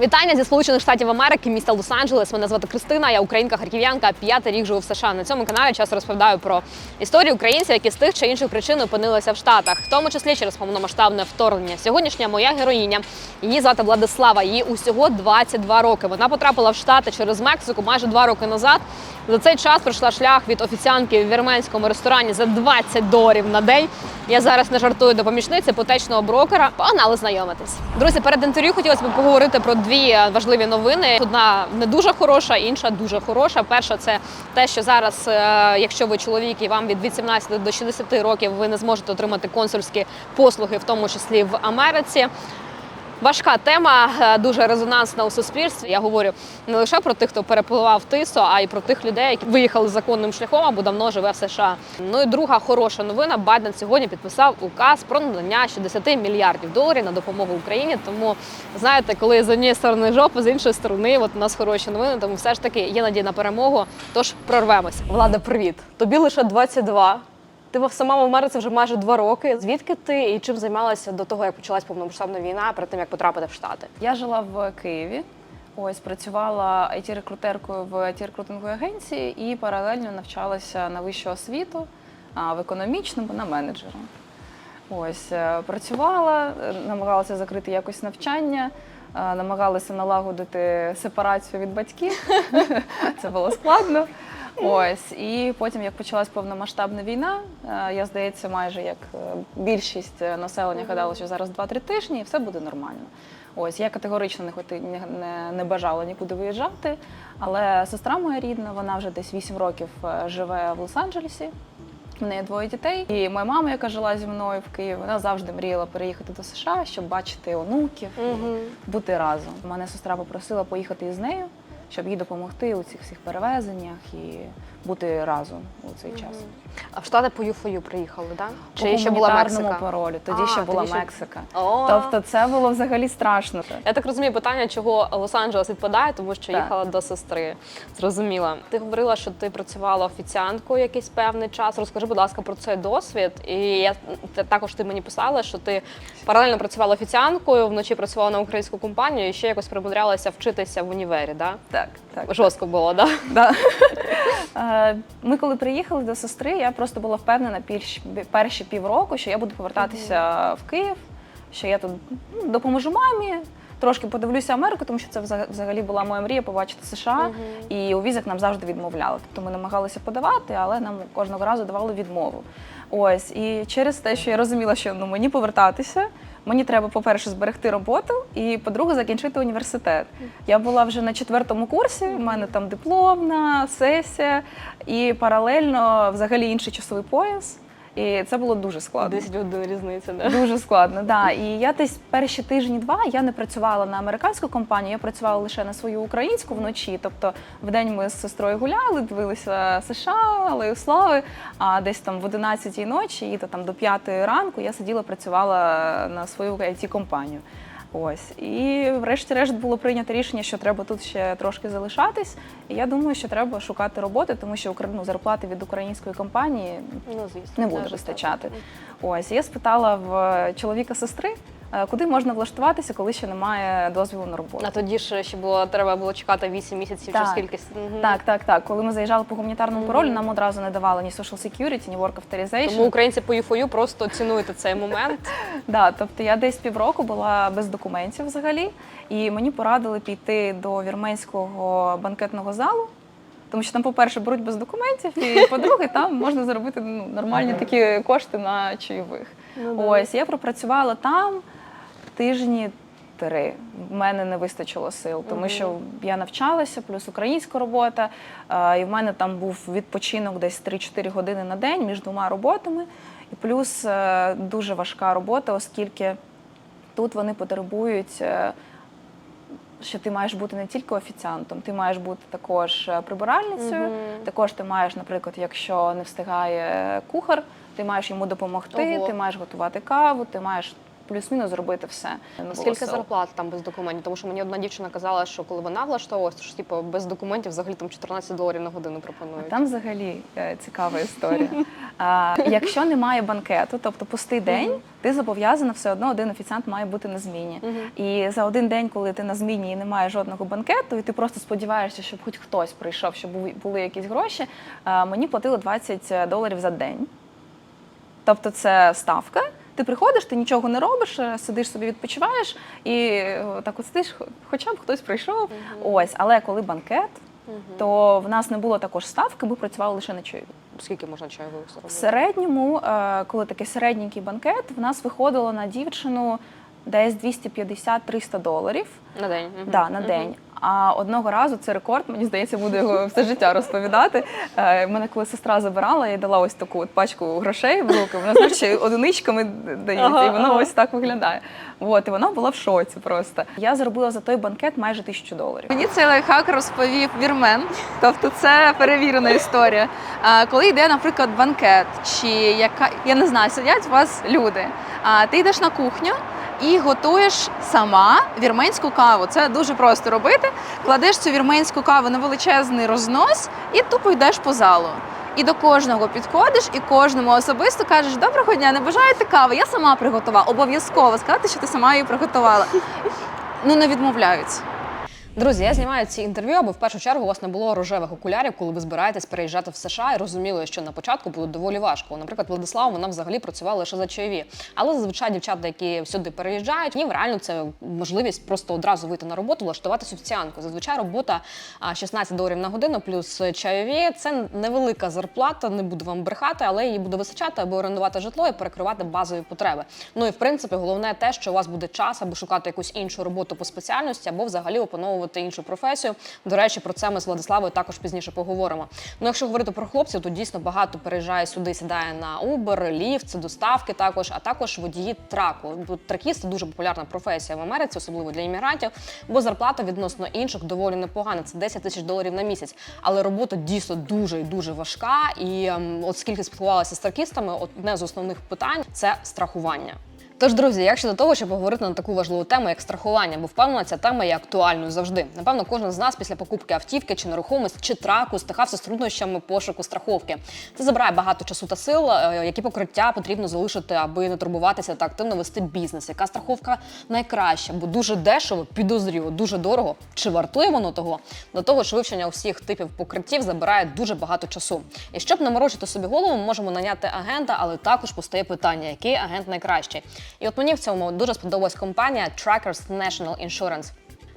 Вітання зі Сполучених Штатів Америки, міста Лос-Анджелес. Мене звати Кристина, я українка харків'янка. П'ятий рік живу в США. На цьому каналі часто розповідаю про історію українців, які з тих чи інших причин опинилися в Штатах, в тому числі через повномасштабне вторгнення. Сьогоднішня моя героїня. Її звати Владислава. Їй усього 22 роки. Вона потрапила в Штати через Мексику майже два роки назад. За цей час пройшла шлях від офіціантки в вірменському ресторані за 20 доларів на день. Я зараз не жартую до помічниці потечного брокера. Погнали знайомитись. Друзі, перед інтерв'ю хотілося б поговорити про дві важливі новини. Одна не дуже хороша, інша дуже хороша. Перша це те, що зараз, е, якщо ви чоловік і вам від 18 до 60 років, ви не зможете отримати консульські послуги, в тому числі в Америці. Важка тема, е, дуже резонансна у суспільстві. Я говорю не лише про тих, хто перепливав тисо, а й про тих людей, які виїхали законним шляхом або давно живе в США. Ну і друга хороша новина. Байден сьогодні підписав указ про надання 60 мільярдів доларів на допомогу Україні. Тому знаєте, коли з однієї сторони жопа, з іншої сторони, от у нас хороші новини. Тому все ж таки є надія на перемогу. Тож прорвемося. Влада, привіт! Тобі лише 22. Ти сама в Америці вже майже два роки. Звідки ти і чим займалася до того, як почалась повномасштабна війна, перед тим як потрапити в Штати? Я жила в Києві. Ось працювала it рекрутеркою в it рекрутинговій агенції і паралельно навчалася на вищу освіту в економічному на менеджера. Ось е, працювала, намагалася закрити якось навчання, е, намагалася налагодити сепарацію від батьків. Це було складно. Ось і потім, як почалась повномасштабна війна, е, я здається, майже як е, більшість е, населення гадала, що зараз 2-3 тижні і все буде нормально. Ось я категорично не хоти не, не, не бажала нікуди виїжджати. Але сестра моя рідна, вона вже десь 8 років живе в Лос-Анджелесі. У неї двоє дітей. І моя мама, яка жила зі мною в Києві, вона завжди мріяла переїхати до США, щоб бачити онуків, Угу. бути разом. Мене сестра попросила поїхати із нею, щоб їй допомогти у цих всіх перевезеннях і бути разом у цей час. А в Штати по ЮФОЮ приїхали, так? По Чи ще була Мексика? паролі. Тоді А, ще була тоді ще- Мексика. О. Тобто це було взагалі страшно. Я так розумію питання, чого Лос-Анджелес відпадає, тому що Так. їхала до сестри. Зрозуміла. Ти говорила, що ти працювала офіціанткою якийсь певний час. Розкажи, будь ласка, про цей досвід. І я також ти мені писала, що ти паралельно працювала офіціанткою, вночі працювала на українську компанію і ще якось примудрялася вчитися в універі. Да? Так, так. Жорстко було, да? Да. Е, Ми коли приїхали до сестри, я просто була впевнена перші, півроку, що я буду повертатися в Київ, що я тут ну, допоможу мамі. Трошки подивлюся Америку, тому що це взагалі була моя мрія побачити США. І у візах нам завжди відмовляли. Тобто ми намагалися подавати, але нам кожного разу давали відмову. Ось і через те, що я розуміла, що ну мені повертатися, мені треба, по-перше, зберегти роботу, і по-друге, закінчити університет. Я була вже на четвертому курсі, у мене там дипломна сесія, і паралельно взагалі інший часовий пояс. І це було дуже складно. 10 годин різниця, да? Дуже складно, да. І я десь перші тижні-два я не працювала на американську компанію, я працювала лише на свою українську вночі. Тобто в день ми з сестрою гуляли, дивилися США, Алею Слави, а десь там в 11-й ночі і то там до 5 ранку я сиділа, працювала на свою it компанію Ось і врешті-решт було прийнято рішення, що треба тут ще трошки залишатись. І я думаю, що треба шукати роботи, тому що ну, зарплати від української компанії Ну, звісно. не буде вистачати. так. Ось я спитала в чоловіка сестри, е, куди можна влаштуватися, коли ще немає дозволу на роботу. А тоді ж ще було треба було чекати 8 місяців чи скільки. Так, так, так. Коли ми заїжджали по гуманітарному паролю, нам одразу не давали ні social security, ні work authorization. Тому українці по ЮФОЮ просто цінуєте цей момент. Да, тобто я десь півроку була без документів взагалі, і мені порадили піти до вірменського банкетного залу. Тому що там, по-перше, беруть без документів, і по-друге, там можна заробити ну, нормальні такі кошти на чайових. Ну. Ось я пропрацювала там тижні три. В мене не вистачило сил, тому що я навчалася, плюс українська робота. е, І в мене там був відпочинок десь 3-4 години на день між двома роботами. І плюс е, дуже важка робота, оскільки тут вони потребують. е, Що ти маєш бути не тільки офіціантом, ти маєш бути також е, прибиральницею. Також ти маєш, наприклад, якщо не встигає кухар, ти маєш йому допомогти, Ого. ти маєш готувати каву, ти маєш плюс-мінус зробити все. Скільки зарплат там без документів? Тому що мені одна дівчина казала, що коли вона влаштовувалась, що типу без документів взагалі там 14 доларів на годину пропонують. Там взагалі е, цікава історія. А, якщо немає банкету, тобто пустий день, ти зобов'язана все одно один офіціант має бути на зміні. І за один день, коли ти на зміні і немає жодного банкету, і ти просто сподіваєшся, щоб хоч хтось прийшов, щоб були- якісь гроші, а, мені платили 20 доларів за день. Тобто це ставка. Ти приходиш, ти нічого не робиш, е, сидиш собі, відпочиваєш, і е, так от сидиш, хоча б хтось прийшов. Ось, але коли банкет, то в нас не було також ставки, ми працювали лише на чайові. Скільки можна чаю В середньому, е, коли такий середній банкет, в нас виходило на дівчину десь 250-300 доларів На день. Да, на день. А одного разу це рекорд, мені здається, буду його все життя розповідати. Е, Мене коли сестра забирала, я дала ось таку от пачку грошей в руки. Вона знаєш, ще одиничками дається, Ага, і воно ага. ось так виглядає. От, і вона була в шоці просто. Я заробила за той банкет майже тисячу доларів. Мені цей лайфхак розповів вірмен, тобто це перевірена історія. А, коли йде, наприклад, банкет, чи яка я не знаю, сидять у вас люди. А ти йдеш на кухню і готуєш сама вірменську каву. Це дуже просто робити. Кладеш цю вірменську каву на величезний рознос і тупо йдеш по залу. І до кожного підходиш, і кожному особисто кажеш: Доброго дня, не бажаєте кави? Я сама приготувала. Обов'язково сказати, що ти сама її приготувала. Ну не відмовляються. Друзі, я знімаю ці інтерв'ю, аби в першу чергу у вас не було рожевих окулярів, коли ви збираєтесь переїжджати в США і розуміли, що на початку буде доволі важко. Наприклад, Владислава вона взагалі працювала лише за чайові. Але зазвичай дівчата, які сюди переїжджають, їм реально це можливість просто одразу вийти на роботу, влаштуватись офіціанткою. Зазвичай робота а, 16 доларів на годину плюс чайові. Це невелика зарплата, не буду вам брехати, але її буде вистачати, аби орендувати житло і перекривати базові потреби. Ну і в принципі, головне те, що у вас буде час, аби шукати якусь іншу роботу по спеціальності, або взагалі опановувати іншу професію. До речі, про це ми з Владиславою також пізніше поговоримо. Ну, якщо говорити про хлопців, то дійсно багато переїжджає сюди, сідає на Uber, ліфт, доставки також, а також водії траку. Бо Тракіст дуже популярна професія в Америці, особливо для іммігрантів, бо зарплата відносно інших доволі непогана. Це 10 тисяч доларів на місяць. Але робота дійсно дуже і дуже важка. І ем, от скільки спілкувалася з тракістами, одне з основних питань це страхування. Тож, друзі, як щодо того, щоб поговорити на таку важливу тему, як страхування, бо впевнена, ця тема є актуальною завжди. Напевно, кожен з нас після покупки автівки чи нерухомості чи траку стикався з труднощами пошуку страховки. Це забирає багато часу та сил, е, які покриття потрібно залишити, аби не турбуватися та активно вести бізнес. Яка страховка найкраща? Бо дуже дешево, підозріло, дуже дорого. Чи вартує воно того? До того ж, вивчення усіх типів покриттів забирає дуже багато часу. І щоб не морочити собі голову, ми можемо наняти агента, але також постає питання, який агент найкращий. І от мені в цьому дуже сподобалась компанія Trackers National Insurance.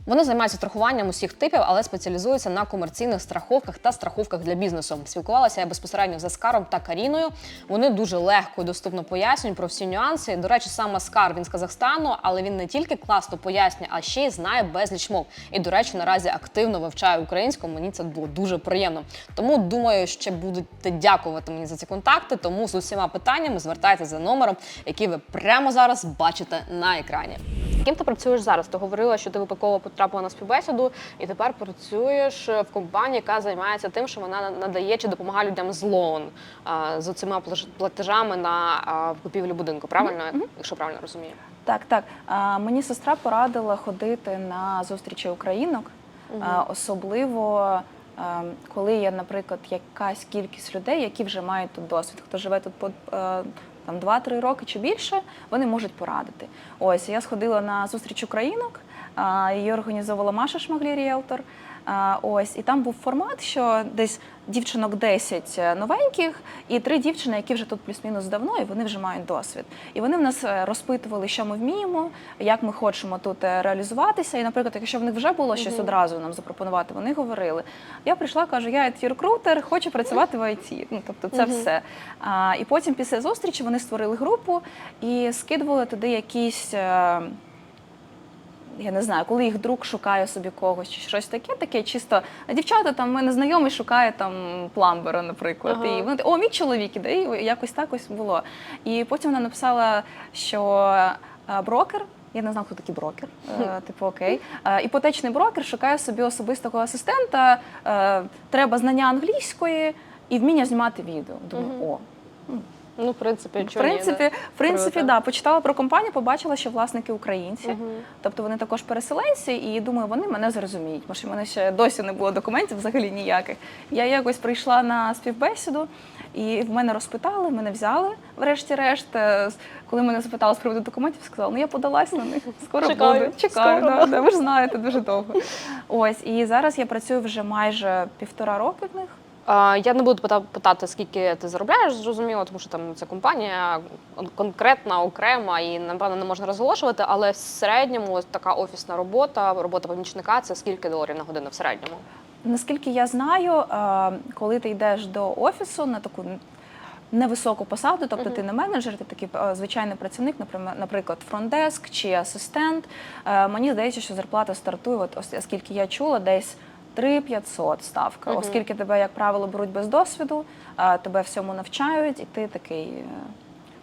Вони займаються страхуванням усіх типів, але спеціалізуються на комерційних страховках та страховках для бізнесу. Спілкувалася я безпосередньо з Аскаром та Каріною. Вони дуже легко і доступно пояснюють про всі нюанси. До речі, сам Аскар він з Казахстану, але він не тільки класно пояснює, а ще й знає безліч мов. І, до речі, наразі активно вивчає українську. Мені це було дуже приємно. Тому думаю, що будете дякувати мені за ці контакти. Тому з усіма питаннями звертайтеся за номером, який ви прямо зараз бачите на екрані. Ким ти працюєш зараз? Ти говорила, що ти випадково потрапила на співбесіду, і тепер працюєш в компанії, яка займається тим, що вона надає чи допомагає людям з лоун з цими платежами на купівлю будинку. Правильно, якщо правильно розумію? Так, так. А, мені сестра порадила ходити на зустрічі українок, а, особливо коли є, наприклад, якась кількість людей, які вже мають тут досвід. Хто живе тут по е, там 2-3 роки чи більше, вони можуть порадити. Ось я сходила на зустріч українок, її організовувала Маша Шмаглі ріелтор. Ось і там був формат, що десь дівчинок 10 новеньких, і три дівчини, які вже тут плюс-мінус давно, і вони вже мають досвід. І вони в нас е, розпитували, що ми вміємо, як ми хочемо тут е, реалізуватися. І, наприклад, якщо в них вже було щось одразу нам запропонувати, вони говорили. Я прийшла, кажу, я it рекрутер хочу працювати в IT. Ну тобто, це все. А, і потім після зустрічі вони створили групу і скидували туди якісь. Я не знаю, коли їх друг шукає собі когось чи щось таке, таке чисто «А дівчата там в мене знайомий шукає там пламбера, наприклад. Ага. І вони о, мій чоловік іде, і якось так ось було. І потім вона написала, що е, брокер. Я не знала, хто такий брокер. Е, типу, окей. Е, іпотечний брокер шукає собі особистого асистента. Треба знання англійської і вміння знімати відео. Думаю, о. Ну, в принципі, В чого ні, принципі, в принципі, Круто. да, почитала про компанію, побачила, що власники українці. Мгм. Тобто вони також переселенці, і думаю, вони мене зрозуміють. Що в мене ще досі не було документів взагалі ніяких. Я якось прийшла на співбесіду, і в мене розпитали, мене взяли. Врешті-решт, Е, коли мене запитали з приводу документів, сказала, ну я подалась на них. Скоро Чекаю, буду. Чекаю, скоро. да, да, ви ж знаєте, дуже довго. Ось, і зараз я працюю вже майже півтора роки в них. Я не буду пита- питати, скільки ти заробляєш, зрозуміло, тому що там ця компанія конкретна, окрема і напевно не можна розголошувати. Але в середньому така офісна робота, робота помічника це скільки доларів на годину в середньому? Наскільки я знаю, е, коли ти йдеш до офісу на таку невисоку посаду, тобто ти не менеджер, ти такий е, звичайний працівник, наприклад, фронтдеск чи асистент. е, Мені здається, що зарплата стартує, от ос- оскільки я чула, десь 3500 ставка, угу. оскільки тебе, як правило, беруть без досвіду, тебе всьому навчають, і ти такий. е,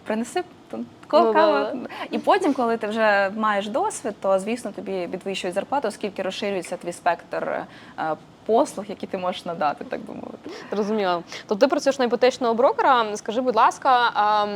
Принеси Ну, каву. І потім, коли ти вже маєш досвід, то звісно тобі підвищують зарплату, оскільки розширюється твій спектр е, послуг, які ти можеш надати, так би мовити. Зрозуміло. То ти працюєш на іпотечного брокера. Скажи, будь ласка, а,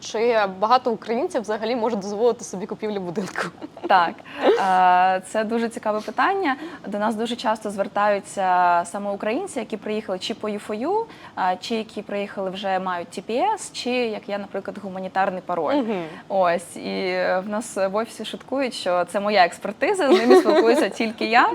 чи багато українців взагалі можуть дозволити собі купівлю будинку? Так, е, це дуже цікаве питання. До нас дуже часто звертаються саме українці, які приїхали чи по ЮФОЮ, е, чи які приїхали вже мають TPS, чи як я, наприклад, гуманітарний пароль. Мгм. Ось і в нас в офісі шуткують, що це моя експертиза. З ними спілкуюся тільки я,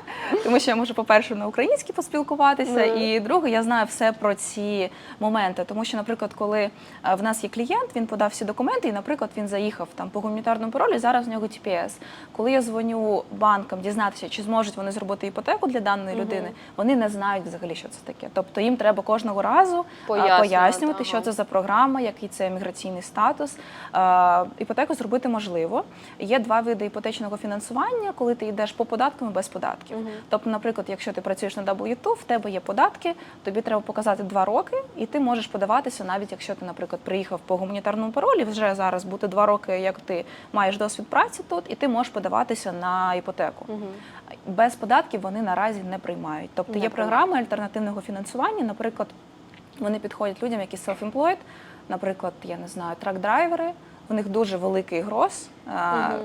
тому що я можу, по-перше, на українській поспілкуватися, Ну. і друге, я знаю все про ці моменти. Тому що, наприклад, коли е, в нас є клієнт, він подав всі документи, і, наприклад, він заїхав там по гуманітарному паролю. Зараз в нього TPS. Коли я дзвоню банкам дізнатися, чи зможуть вони зробити іпотеку для даної Мгм. людини, вони не знають взагалі, що це таке. Тобто їм треба кожного разу е, Пояснювати, пояснювати, що це за програма, який це міграційний статус. Е, Іпотеку зробити можливо. Є два види іпотечного фінансування, коли ти йдеш по податкам і без податків. Мгм. Тобто, наприклад, якщо ти працюєш на W2, в тебе є податки, тобі треба показати два роки, і ти можеш подаватися, навіть якщо ти, наприклад, приїхав по гуманітарному паролі, вже зараз буде два роки, як ти маєш досвід праці тут, і ти можеш подаватися на іпотеку. Мгм. Без податків вони наразі не приймають. Тобто є програми альтернативного фінансування, наприклад, вони підходять людям, які self-employed, наприклад, я не знаю, трак-драйвери, у них дуже великий гроз. Мгм.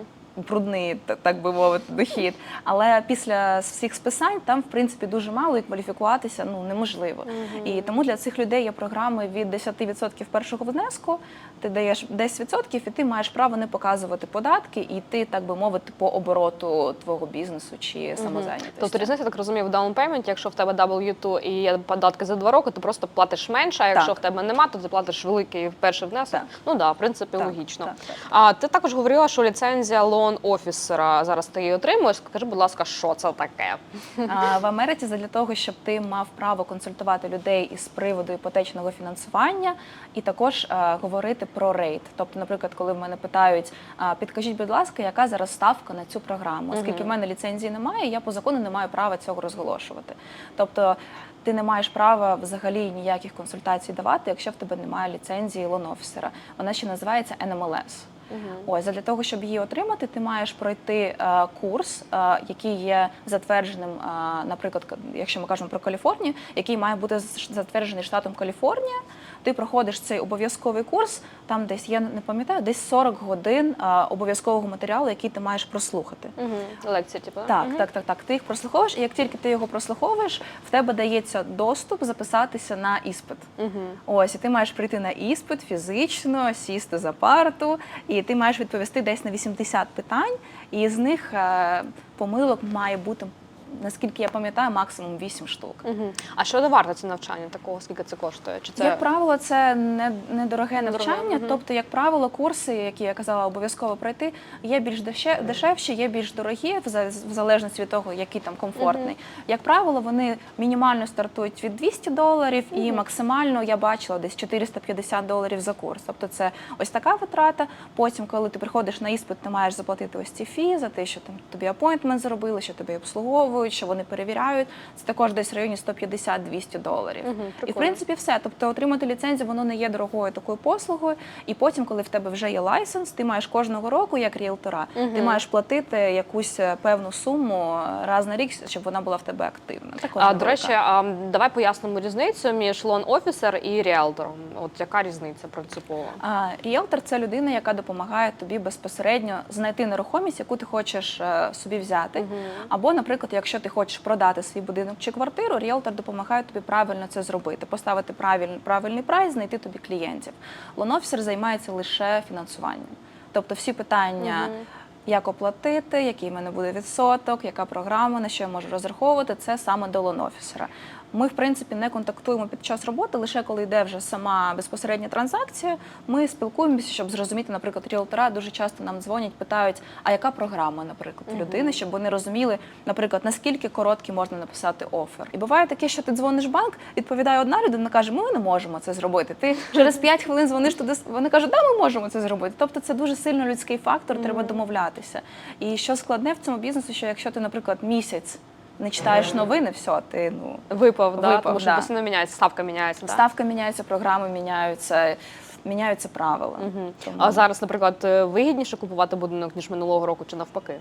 Брудний, так би мовити, дохід. Але після всіх списань там, в принципі, дуже мало і кваліфікуватися ну, неможливо. Мгм. І тому для цих людей є програми від 10% першого внеску. Ти даєш 10% і ти маєш право не показувати податки, і ти, так би мовити, по обороту твого бізнесу чи самозайнятості. Тобто різниця, так розумію, в даунпейменті, якщо в тебе W2 і є податки за два роки, ти просто платиш менше, а якщо Так. в тебе нема, то ти платиш великий перший внесок. Так. Ну так, да, в принципі, Так, логічно. так, так. А ти також говорила, що ліцензія лоун офісера зараз ти її отримуєш. Скажи, будь ласка, що це таке? А, В Америці задля того, щоб ти мав право консультувати людей із приводу іпотечного фінансування, і також е, говорити про рейт. Тобто, наприклад, коли в мене питають, а, підкажіть, будь ласка, яка зараз ставка на цю програму? Оскільки в мене ліцензії немає, я по закону не маю права цього розголошувати. Тобто. Ти не маєш права взагалі ніяких консультацій давати, якщо в тебе немає ліцензії лон-офісера. Вона ще називається NMLS. Ось для того, щоб її отримати, ти маєш пройти е, курс, е, який є затвердженим, е, наприклад, якщо ми кажемо про Каліфорнію, який має бути затверджений штатом Каліфорнія. Ти проходиш цей обов'язковий курс. Там десь я не пам'ятаю, десь 40 годин е, обов'язкового матеріалу, який ти маєш прослухати. Угу. Лекція, типу. Так, Мгм. так, так, так. Ти їх прослуховуєш, і як тільки ти його прослуховуєш, в тебе дається доступ записатися на іспит. Угу. Ось, і ти маєш прийти на іспит фізично, сісти за парту, і ти маєш відповісти десь на 80 питань, і з них е, помилок має бути, наскільки я пам'ятаю, максимум 8 штук. Угу. А що не варто це навчання такого? Скільки це коштує? Чи це Як правило, це не недороге навчання. мгм. Тобто, як правило, курси, які я казала, обов'язково пройти, є більш деше- дешевші, є більш дорогі, в залежності від того, який там комфортний. Як правило, вони мінімально стартують від 200 доларів, і максимально я бачила десь 450 доларів за курс. Тобто, це ось така витрата. Потім, коли ти приходиш на іспит, ти маєш заплатити ось ці фі за те, що там тобі апойнтмент зробили, що тебе обслуговують. Відсканьовують, що вони перевіряють. Це також десь в районі 150-200 доларів. Мгм, І в принципі все. Тобто отримати ліцензію воно не є дорогою такою послугою. І потім, коли в тебе вже є лайсенс, ти маєш кожного року, як ріелтора, ти маєш платити якусь е, певну суму е, раз на рік, щоб вона була в тебе активна. А, до речі, а, давай пояснимо різницю між лон офісер і ріелтором. От яка різниця принципова? А, Ріелтор це людина, яка допомагає тобі безпосередньо знайти нерухомість, яку ти хочеш е, собі взяти. Або, наприклад, якщо ти хочеш продати свій будинок чи квартиру, ріелтор допомагає тобі правильно це зробити, поставити правильний, правильний прайс, знайти тобі клієнтів. Лон-офісер займається лише фінансуванням. Тобто всі питання. Як оплатити, який в мене буде відсоток, яка програма, на що я можу розраховувати, це саме до лон-офісера. Ми, в принципі, не контактуємо під час роботи, лише коли йде вже сама безпосередня транзакція. Ми спілкуємося, щоб зрозуміти, наприклад, ріелтора дуже часто нам дзвонять, питають, а яка програма, наприклад, у людини, щоб вони розуміли, наприклад, наскільки короткий можна написати офер. І буває таке, що ти дзвониш в банк, відповідає одна людина, каже, ми не можемо це зробити. Ти через 5 хвилин дзвониш туди. Вони кажуть, да, ми можемо це зробити. Тобто це дуже сильно людський фактор, треба домовлятися. І що складне в цьому бізнесу, що якщо ти, наприклад, місяць не читаєш новини, все, ти ну Випав, да? Випав, тому що да. постійно міняється, ставка міняється. Да? ставка міняється, програми міняються, міняються правила. Мгм. Тому А зараз, наприклад, е, вигідніше купувати будинок ніж минулого року, чи навпаки?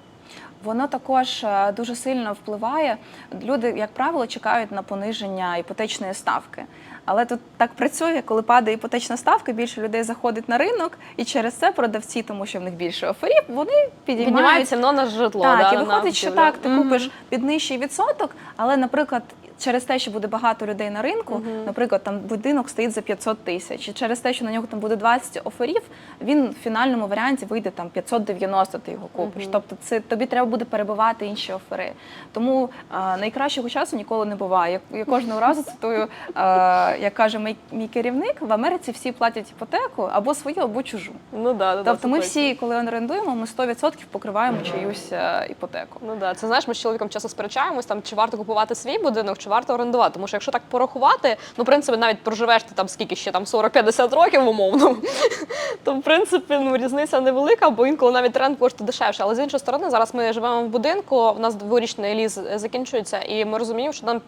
воно також е, дуже сильно впливає. Люди, як правило, чекають на пониження іпотечної ставки. Але тут так працює, коли падає іпотечна ставка, більше людей заходить на ринок, і через це продавці, тому що в них більше оферів, вони підіймають Піднімається ціно на житло. Так, да, і виходить, що так, ти купиш під нижчий відсоток, але, наприклад, через те, що буде багато людей на ринку, наприклад, там будинок стоїть за 500 тисяч, і через те, що на нього там буде 20 оферів, він в фінальному варіанті вийде там 590, ти його купиш. Тобто це тобі треба буде перебивати інші офери. Тому а, найкращого часу ніколи не буває. Я, я кожного разу цитую, а, як каже мій, мій керівник, в Америці всі платять іпотеку або свою, або чужу. Ну да, да, Тобто ми всі, коли орендуємо, ми 100% покриваємо чиюсь е, іпотеку. Ну да, це знаєш, ми з чоловіком часто сперечаємось, там чи варто купувати свій будинок, чи варто орендувати. Тому що якщо так порахувати, ну в принципі, навіть проживеш ти там скільки ще там 40-50 років умовно, то в принципі ну різниця невелика, бо інколи навіть тренд коштує дешевше. Але з іншої сторони, зараз ми живемо в будинку, в нас дворічний ліз закінчується, і ми розуміємо, що нам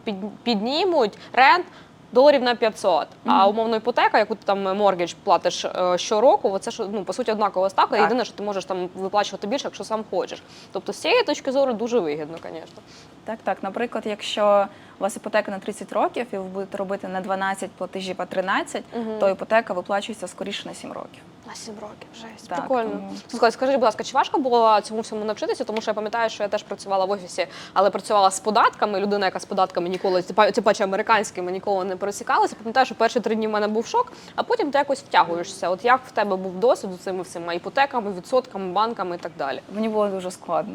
піднімуть рент. Доларів на 500, а умовно іпотека, яку ти там моргідж платиш е, щороку, це ж ну по суті однакова ставка. Так. Єдине, що ти можеш там виплачувати більше, якщо сам хочеш. Тобто з цієї точки зору дуже вигідно, звісно. Так, так. Наприклад, якщо у вас іпотека на 30 років і ви будете робити на 12 платежів, а 13, то іпотека виплачується скоріше на 7 років. На 7 років, жесть. Так, Прикольно. тому- Слухай, скажи, будь ласка, чи важко було цьому всьому навчитися? Тому що я пам'ятаю, що я теж працювала в офісі, але працювала з податками. Людина, яка з податками ніколи, типа, типа чи американськими ніколи не пересікалася. Пам'ятаю, що перші три дні в мене був шок, а потім ти якось втягуєшся. От як в тебе був досвід з цими всіма іпотеками, відсотками, банками і так далі? Мені було дуже складно.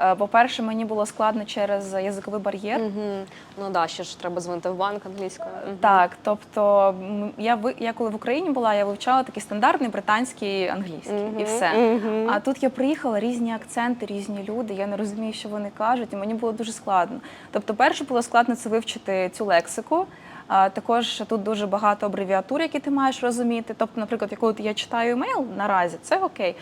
Е, По-перше, мені було складно через язиковий бар'єр. Угу. Ну да, ще ж треба дзвонити в банк англійською. Так, тобто я я коли в Україні була, я вивчала такий стандартний британський англійський і все. мгм. А тут я приїхала, різні акценти, різні люди. Я не розумію, що вони кажуть, і мені було дуже складно. Тобто, перше було складно це вивчити цю лексику. Також тут дуже багато абревіатур, які ти маєш розуміти. Тобто, наприклад, коли я читаю емейл наразі, це окей.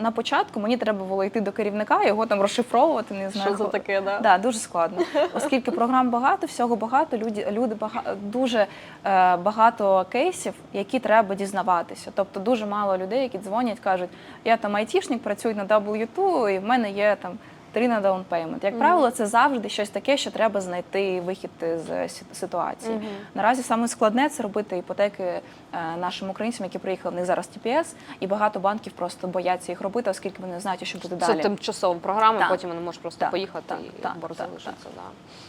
На початку мені треба було йти до керівника, його там розшифровувати. Не знаю, Що це таке, да? Да, дуже складно. Оскільки програм багато, всього багато, люди, люди бага, дуже е, багато кейсів, які треба дізнаватися. Тобто дуже мало людей, які дзвонять, кажуть, я там айтішник, працюю на W2, і в мене є там. Три на payment. Як правило, це завжди щось таке, що треба знайти вихід з ситуації. Наразі саме складне це робити іпотеки е, нашим українцям, які приїхали. В них зараз TPS, і багато банків просто бояться їх робити, оскільки вони не знають, що буде Це далі. тимчасова програма, потім вони можуть просто поїхати і залишиться. Да.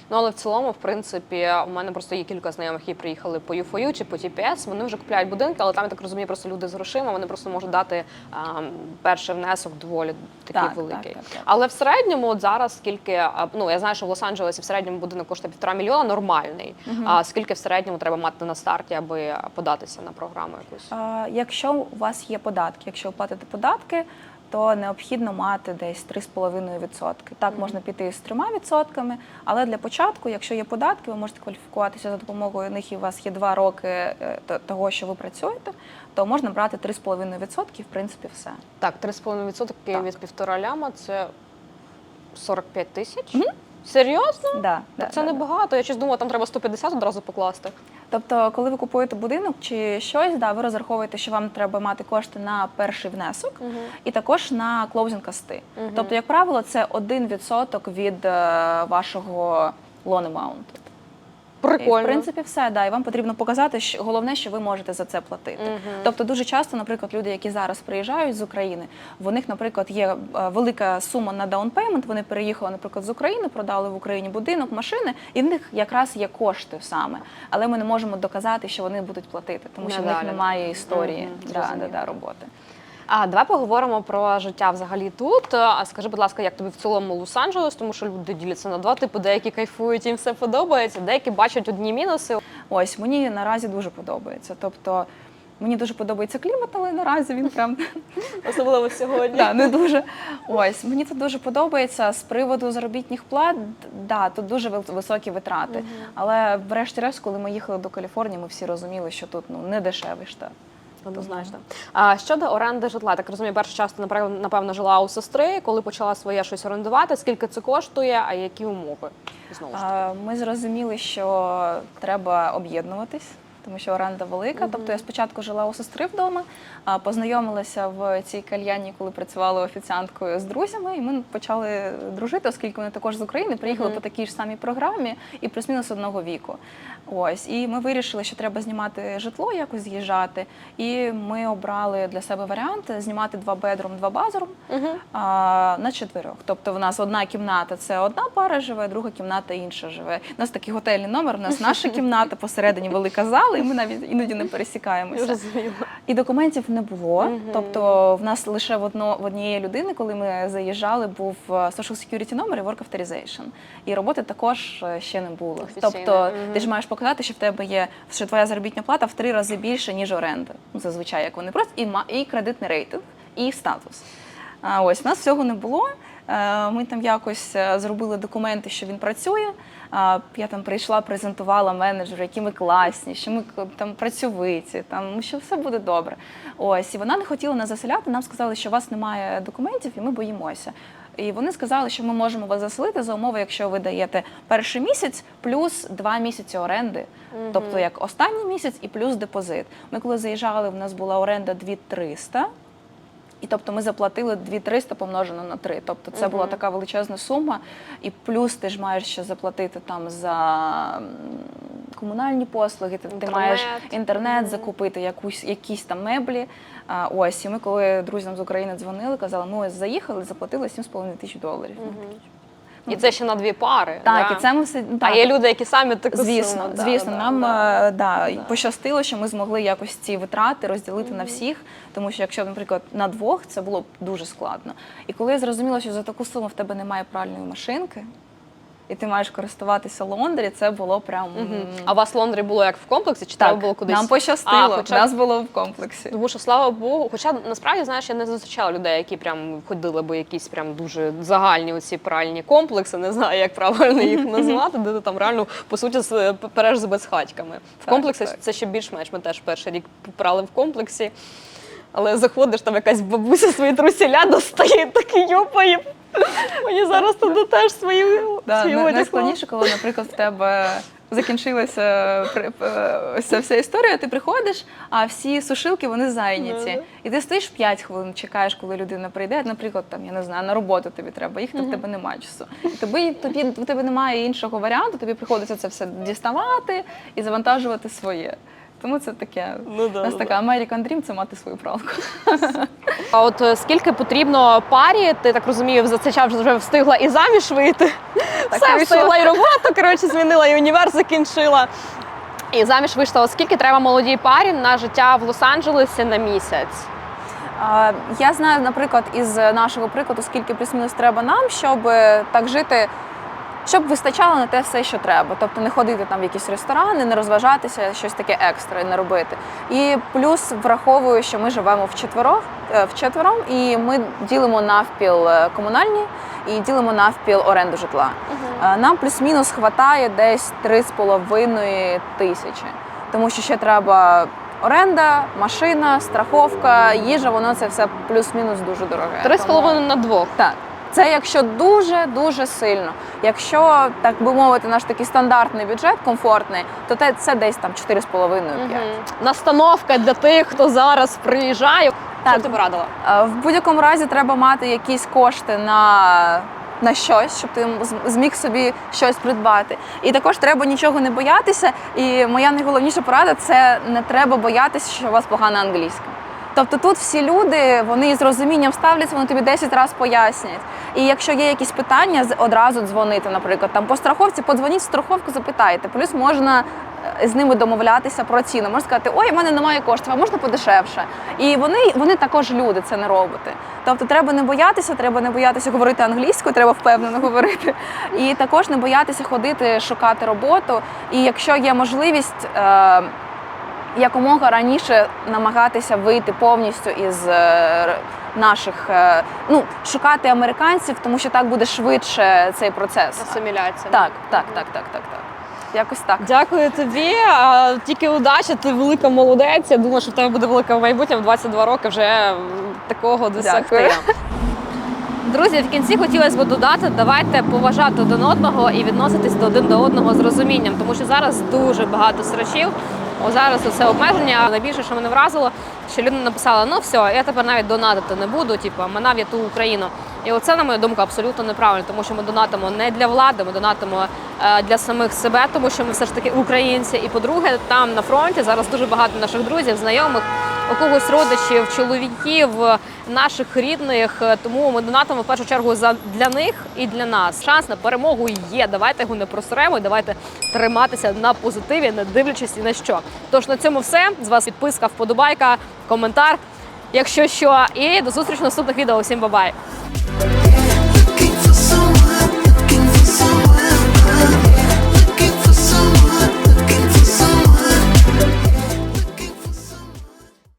Ну але в цілому, в принципі, у мене просто є кілька знайомих, які приїхали по UFOU чи по TPS, Вони вже купляють будинки, але там я так розумію, просто люди з грошима. Вони просто можуть дати а, перший внесок доволі такий Так, великий. Але в середньому, от зараз скільки ну я знаю, що в Лос-Анджелесі в середньому будинок коштує півтора мільйона, нормальний. А скільки в середньому треба мати на старті, аби податися на програму якусь? А, Якщо у вас є податки, якщо ви платите податки, то необхідно мати десь 3,5%. Так, можна піти з 3%, але для початку, якщо є податки, ви можете кваліфікуватися за допомогою них, і у вас є 2 роки е, того, що ви працюєте, то можна брати 3,5%, і в принципі все. Так, 3,5% Так. від півтора ляма це 45 тисяч. Серйозно? Да, да, це да, да. небагато. Я щось думала, там треба 150 одразу покласти. Тобто, коли ви купуєте будинок чи щось, да, ви розраховуєте, що вам треба мати кошти на перший внесок і також на клоузінг кости. Мгм. Тобто, як правило, це 1% від е, вашого loan amount. І, в принципі, все, да. І вам потрібно показати, що головне, що ви можете за це платити. Мгм. Тобто, дуже часто, наприклад, люди, які зараз приїжджають з України, в них, наприклад, є е, велика сума на даунпеймент. Вони переїхали, наприклад, з України, продали в Україні будинок, машини, і в них якраз є кошти саме. Але ми не можемо доказати, що вони будуть платити, тому що в них немає історії Мгм, да, да, да, роботи. А давай поговоримо про життя взагалі тут. А скажи, будь ласка, як тобі в цілому Лос-Анджелес, тому що люди діляться на два типи: деякі кайфують, їм все подобається, деякі бачать одні мінуси. Ось мені наразі дуже подобається. Тобто мені дуже подобається клімат, але наразі він прям Особливо сьогодні. Да, не дуже. Ось мені це дуже подобається. З приводу заробітних плат, да, тут дуже високі витрати. Але врешті-решт, коли ми їхали до Каліфорнії, ми всі розуміли, що тут ну не дешевий штат. Однозначно. А щодо оренди житла, так розумію, перше часто напевно, жила у сестри, коли почала своє щось орендувати. Скільки це коштує, а які умови? Знову ж таки. Ми зрозуміли, що треба об'єднуватись. Тому що оренда велика. Мгм. Тобто я спочатку жила у сестри вдома, познайомилася в цій кальяні, коли працювала офіціанткою з друзями, і ми почали дружити, оскільки вони також з України приїхали Мгм. по такій ж самій програмі і плюс-мінус одного віку. Ось і ми вирішили, що треба знімати житло, якось з'їжджати. І ми обрали для себе варіант знімати два бедрум, два базрум Мгм. а, на чотирьох. Тобто в нас одна кімната це одна пара живе, друга кімната інша живе. У нас такий готельний номер, у нас наша кімната, посередині велика зала, і ми навіть іноді не пересікаємося. І документів не було. Мгм. Тобто в нас лише в одно в однієї людини, коли ми заїжджали, був е, Social Security номер і Work Authorization. І роботи також е, ще не було. Офіційно. Тобто Мгм. ти ж маєш показати, що в тебе є що твоя заробітна плата в три рази більше, ніж оренда. Ну, зазвичай, як вони просять, і, і кредитний рейтинг, і статус. А ось нас всього не було. Е, Ми там якось е, зробили документи, що він працює. Я там прийшла, презентувала менеджеру, які ми класні, що ми там працьовиті, там що все буде добре. Ось і вона не хотіла нас заселяти. Нам сказали, що у вас немає документів, і ми боїмося. І вони сказали, що ми можемо вас заселити за умови, якщо ви даєте перший місяць плюс два місяці оренди, тобто як останній місяць і плюс депозит. Ми коли заїжджали, в нас була оренда 2300, і тобто ми заплатили 2300 помножено на 3. Тобто це була така величезна сума. І плюс ти ж маєш ще заплатити там за комунальні послуги, ти, ти маєш інтернет закупити, якусь, якісь там меблі. Ось, і ми, коли друзям з України дзвонили, казали, ми ось заїхали, заплатили 7,5 тисяч доларів. Мгм. І це ще на дві пари. Так, да? і це ми все А є люди, які самі таку Звісно, суму. Да, звісно, да, нам да. е, да, Да. пощастило, що ми змогли якось ці витрати розділити на всіх, тому що якщо, наприклад, на двох це було б дуже складно. І коли я зрозуміла, що за таку суму в тебе немає пральної машинки, і ти маєш користуватися лондрі, це було прям м, А у вас Лондрі було як в комплексі, чи так, треба було кудись? нам пощастило, А, хоча- нас було в комплексі. Тому що слава Богу, хоча насправді знаєш, я не зустрічала людей, які прям ходили би якісь прям дуже загальні оці пральні комплекси. Не знаю, як правильно їх назвати, де ти там реально по суті переш з безхатьками. В комплексі це ще більш-менш. Ми теж перший рік прали в комплексі. Але заходиш, там якась бабуся свої трусіля достає, такий йопає. Мені зараз туди теж свої, Да, свої одяг. найскладніше, коли, наприклад, в тебе закінчилася е, ось ця вся історія, ти приходиш, а всі сушилки вони зайняті. І ти стоїш 5 хвилин, чекаєш, коли людина прийде. Наприклад, там я не знаю, на роботу тобі треба їхати, в тебе немає часу. І тобі тобі в тебе немає іншого варіанту, тобі приходиться це все діставати і завантажувати своє. Тому це таке. Ну, да, У нас да, така American Dream – це мати свою пралку. А от е, скільки потрібно парі, ти так розумію, за цей час вже встигла і заміж вийти. Так Все, встигла і роботу, коротше, змінила, і універ закінчила. І заміж вийшла. От скільки треба молодій парі на життя в Лос-Анджелесі на місяць? Я знаю, наприклад, із нашого прикладу, скільки плюс-мінус треба нам, щоб е, так жити, щоб вистачало на те все, що треба. Тобто не ходити там в якісь ресторани, не розважатися, щось таке екстра не робити. І плюс враховую, що ми живемо вчетверо, е, вчетвером, і ми ділимо навпіл е, комунальні і ділимо навпіл оренду житла. Е, Нам плюс-мінус хватає десь 3,5 тисячі, тому що ще треба. Оренда, машина, страховка, їжа, воно це все плюс-мінус дуже дороге. Три з половиною на двох. Так. Це якщо дуже дуже сильно. Якщо так би мовити, наш такий стандартний бюджет комфортний, то те- це десь там 4,5-5. Настановка для тих, хто зараз приїжджає. Так. Що ти порадила? Е, В будь-якому разі треба мати якісь кошти на, на щось, щоб ти зміг собі щось придбати. І також треба нічого не боятися. І моя найголовніша порада це не треба боятися, що у вас погана англійська. Тобто тут всі люди вони з розумінням ставляться, вони тобі 10 разів пояснять. І якщо є якісь питання, одразу дзвонити, наприклад, там по страховці, подзвоніть в страховку, запитайте. Плюс можна е, з ними домовлятися про ціну. Можна сказати, ой, в мене немає коштів, а можна подешевше. І вони, вони також люди, це не роботи. Тобто треба не боятися, треба не боятися говорити англійською, треба впевнено говорити. І також не боятися ходити, шукати роботу. І якщо є можливість. Якомога раніше намагатися вийти повністю із е, наших, е, ну шукати американців, тому що так буде швидше цей процес. Асиміляція. Так, так, так, так, так, так. Якось так. Дякую тобі. Тільки удачі, ти велика молодець. Я думаю, що в тебе буде велике майбутнє в 22 роки вже такого досягти. Друзі, в кінці хотілося б додати, давайте поважати один одного і відноситись до один до одного з розумінням, тому що зараз дуже багато срачів. Зараз це обмеження. Найбільше, що мене вразило, що людина написала: ну все, я тепер навіть донатити не буду, типу, минав я ту Україну. І оце, на мою думку, абсолютно неправильно, тому що ми донатимо не для влади, ми донатимо е, для самих себе, тому що ми все ж таки українці. І по-друге, там на фронті зараз дуже багато наших друзів, знайомих, у когось родичів, чоловіків, наших рідних. Е, Тому ми донатимо в першу чергу за для них і для нас. Шанс на перемогу є. Давайте його не просремо. і Давайте триматися на позитиві, не дивлячись ні на що. Тож на цьому все. З вас підписка, вподобайка, коментар. Якщо що, і до зустрічі в наступних відео. Всім бабай! Bye.